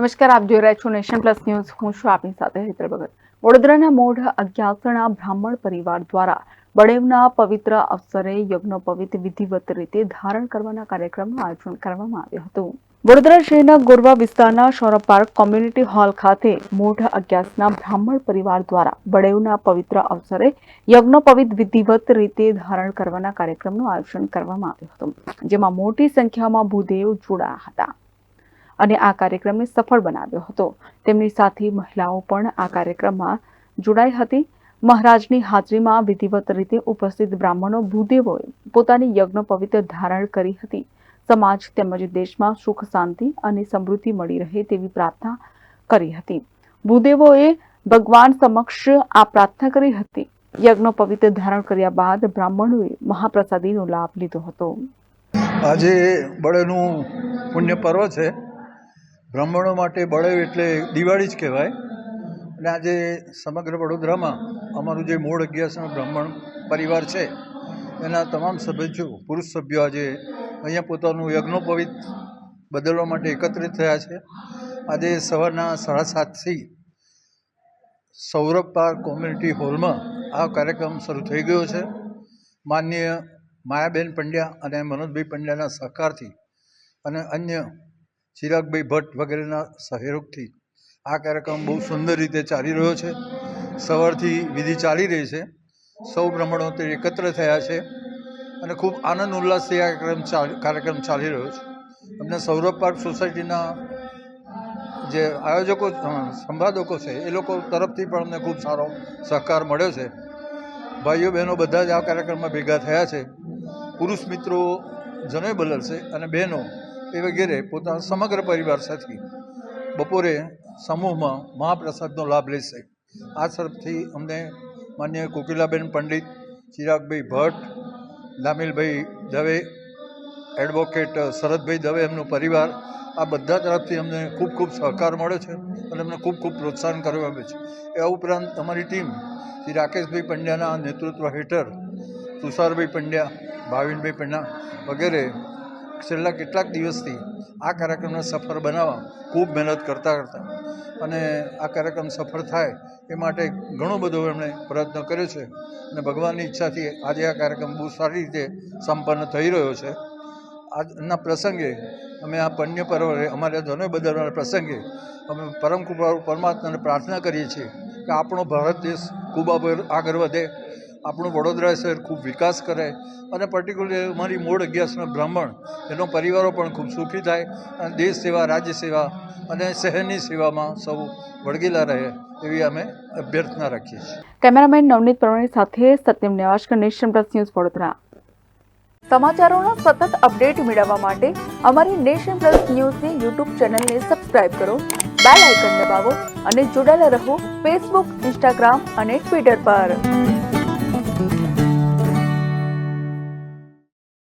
નમસ્કાર, આપ જોઈ રહ્યા છો નેશન પ્લસ ન્યૂઝ. હું છું આપની સાથે હિત્ર ભગત. વડોદરાના મોઢ અગિયાસણા બ્રાહ્મણ પરિવાર દ્વારા બળેવના પવિત્ર અવસરે યજ્ઞોપવિત વિધિવત રીતે ધારણ કરવાના કાર્યક્રમનું આયોજન કરવામાં આવ્યું હતું. વડોદરા શહેરના ગોરવા વિસ્તારના સૌરભ પાર્ક કોમ્યુનિટી હોલ ખાતે મોઢ અગિયાસના બ્રાહ્મણ પરિવાર દ્વારા બળેવના પવિત્ર અવસરે યજ્ઞોપવિત વિધિવત રીતે ધારણ કરવાના કાર્યક્રમનું આયોજન કરવામાં આવ્યું હતું, જેમાં મોટી સંખ્યામાં ભૂદેવ જોડાયા હતા. અને આ કાર્યક્રમને સફળ બનાવ્યો હતો. તેમની સાથે મહિલાઓ પણ આ કાર્યક્રમમાં જોડાઈ હતી. મહારાજની હાજરીમાં વિધિવત રીતે ઉપસ્થિત બ્રાહ્મણો ભૂદેવોએ પોતાની યજ્ઞ પવિત્ર ધારણ કરી હતી. સમાજ તેમજ દેશમાં સુખ, શાંતિ અને સમૃદ્ધિ મળી રહે તેવી પ્રાર્થના કરી હતી. ભૂદેવોએ ભગવાન સમક્ષ આ પ્રાર્થના કરી હતી. યજ્ઞ પવિત્ર ધારણ કર્યા બાદ બ્રાહ્મણોએ મહાપ્રસાદીનો લાભ લીધો હતો. આજે બળનું પુણ્ય પર્વ છે. બ્રાહ્મણો માટે બળેવ એટલે દિવાળી જ કહેવાય. અને આજે સમગ્ર વડોદરામાં અમારું જે મૂળ અગિયારસનો બ્રાહ્મણ પરિવાર છે, એના તમામ સભ્યો, પુરુષ સભ્યો આજે અહીંયા પોતાનું યજ્ઞોપવિત બદલવા માટે એકત્રિત થયા છે. આજે સવારના સાડા સાતથી સૌરભ પાર્ક કોમ્યુનિટી હોલમાં આ કાર્યક્રમ શરૂ થઈ ગયો છે. માનનીય માયાબેન પંડ્યા અને મનોજભાઈ પંડ્યાના સહકારથી અને અન્ય ચિરાગભાઈ ભટ્ટ વગેરેના સહયોગથી આ કાર્યક્રમ બહુ સુંદર રીતે ચાલી રહ્યો છે. સવારથી વિધિ ચાલી રહી છે. સૌ બ્રાહ્મણો એકત્ર થયા છે અને ખૂબ આનંદ ઉલ્લાસથી આ કાર્યક્રમ કાર્યક્રમ ચાલી રહ્યો છે. અમને સૌરભ પાર્ક સોસાયટીના જે આયોજકો સંપાદકો છે, એ લોકો તરફથી પણ અમને ખૂબ સારો સહકાર મળ્યો છે. ભાઈઓ બહેનો બધા જ આ કાર્યક્રમમાં ભેગા થયા છે. પુરુષ મિત્રો જનોય બદલશે અને બહેનો એ વગેરે પોતાના સમગ્ર પરિવાર સાથે બપોરે સમૂહમાં મહાપ્રસાદનો લાભ લેશે આ તરફથી અમને માન્ય કોકિલાબેન પંડિત, ચિરાગભાઈ ભટ્ટ, લામિલભાઈ દવે, એડવોકેટ શરદભાઈ દવે એમનો પરિવાર, આ બધા તરફથી અમને ખૂબ ખૂબ સહકાર મળ્યો છે અને અમને ખૂબ ખૂબ પ્રોત્સાહન કરવામાં આવે છે. એ ઉપરાંત અમારી ટીમ શ્રી રાકેશભાઈ પંડ્યાના નેતૃત્વ હેઠળ તુષારભાઈ પંડ્યા, ભાવિનભાઈ પંડ્યા વગેરે છેલ્લા કેટલાક દિવસથી આ કાર્યક્રમને સફળ બનાવવા ખૂબ મહેનત કરતા કરતા અને આ કાર્યક્રમ સફળ થાય એ માટે ઘણો બધો એમણે પ્રયત્ન કર્યો છે અને ભગવાનની ઈચ્છાથી આજે આ કાર્યક્રમ બહુ સારી રીતે સંપન્ન થઈ રહ્યો છે. આજના પ્રસંગે અમે આ પુણ્ય પર્વ અમારા જનો બદલવાના પ્રસંગે અમે પરમ કૃપા, પરમાત્માને પ્રાર્થના કરીએ છીએ કે આપણો ભારત દેશ ખૂબ આગળ વધે આપણું વડોદરા શહેર ખૂબ વિકાસ કરે અને પર્ટિક્યુલરલી અમારી મૂળ અગિયારસના બ્રાહ્મણ, એનો પરિવારો પણ ખૂબ સુખી થાય અને દેશ સેવા, રાજ્ય સેવા અને શહેરની સેવામાં સૌ વળગેલા રહે એવી અમે અભ્યર્થના રાખીએ છીએ. કેમેરામેન નવનીત પ્રવીણ સાથે Satyam Nevashkar nation plus news Vadodara. સમાચારોનો સતત અપડેટ મેળવવા માટે અમારી નેશન પ્લસ ન્યૂઝની યુટ્યુબ ચેનલને સબસ્ક્રાઇબ કરો, બેલ આઇકન દબાવો અને જોડાયેલા રહો ફેસબુક, ઇન્સ્ટાગ્રામ અને ટ્વિટર પર.